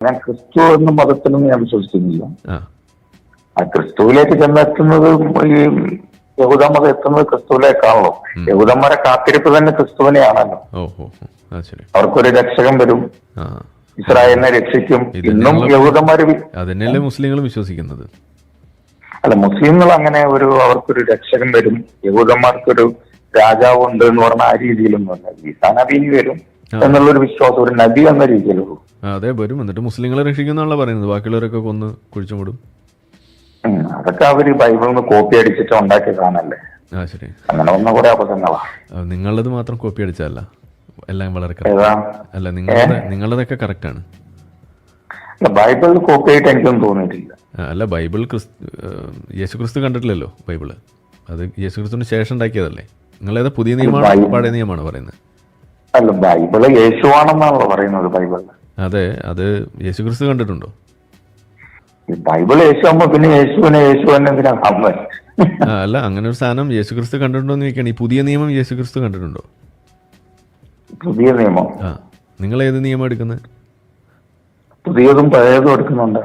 ഞാൻ ക്രിസ്തു എന്ന മതത്തിലൊന്നും ഞാൻ വിശ്വസിക്കുന്നില്ല. ആ. ക്രിസ്തുവിലേക്ക് ചെന്നെത്തുന്നത് ഈ യഹൂദ മതം എത്തുന്നത് ക്രിസ്തുവിലേക്കാണല്ലോ. യഹൂദന്മാരെ കാത്തിരിപ്പ് തന്നെ ക്രിസ്തുവിനെയാണല്ലോ. അവർക്കൊരു രക്ഷകൻ വരും. ഇസ്രായേലിനെ രക്ഷിക്കും. ഇന്നും യഹൂദന്മാര് അതന്നെയല്ലേ മുസ്ലിങ്ങളും വിശ്വസിക്കുന്നത്. അല്ല മുസ്ലിങ്ങൾ അങ്ങനെ ഒരു അവർക്കൊരു രക്ഷകൻ വരും. യഹൂദന്മാർക്കൊരു രാജാവ് ഉണ്ട് എന്ന് പറഞ്ഞ ആ രീതിയിലൊന്നും അല്ല ഈസാ നബീനി വരും എന്നുള്ളൊരു വിശ്വാസം ഒരു നബി എന്ന ആ അതെ വരും. എന്നിട്ട് മുസ്ലിങ്ങളെ രക്ഷിക്കുന്നാണല്ലോ പറയുന്നത്. ബാക്കിയുള്ളവരൊക്കെ കൊന്ന് കുഴിച്ചു മൂടും. അതൊക്കെ അവർ ബൈബിളിൽ നിന്ന് കോപ്പി അടിച്ചിട്ട് ഉണ്ടാക്കിയ സാധനല്ലേ ആ ശരി. അങ്ങനെ വന്ന കുറെ നിങ്ങളത് മാത്രം കോപ്പി അടിച്ചതല്ല. എല്ലാം വളരെ. അല്ല നിങ്ങളുടെ നിങ്ങളതൊക്കെ കറക്റ്റ് ആണ്. ബൈബിൾ കോപ്പി ആയിട്ട് എനിക്കൊന്നും തോന്നിയിട്ടില്ല. അല്ല ബൈബിൾ ക്രിസ്തു യേശു ക്രിസ്തു കണ്ടിട്ടില്ലല്ലോ ബൈബിൾ. അത് യേശു ക്രിസ്തുവിന് ശേഷം ഉണ്ടാക്കിയതല്ലേ? നിങ്ങളേതാ പുതിയ നിയമമാണ് പഴയ നിയമമാണ് പറയുന്നത്? അല്ല ബൈബിൾ യേശുവാണെന്നാണല്ലോ പറയുന്നത് ബൈബിളിൽ അതെ അത് യേശു ക്രിസ്തു കണ്ടിട്ടുണ്ടോ? ബൈബിൾ യേശു അമ്മ പിന്നെ യേശുവിനെ യേശു തന്നെ എന്തിനാ കാണുന്നത് അല്ല അങ്ങനെ ഒരു സാധനം യേശു ക്രിസ്തു കണ്ടിട്ടുണ്ടോ എന്ന് ചോദിക്കണം ഈ പുതിയ നിയമം യേശു ക്രിസ്തു കണ്ടിട്ടുണ്ടോ? പുതിയ നിയമം? ആ നിങ്ങൾ ഏത് നിയമം എടുക്കുന്നത്? പുതിയതും പഴയതും എടുക്കുന്നുണ്ട്.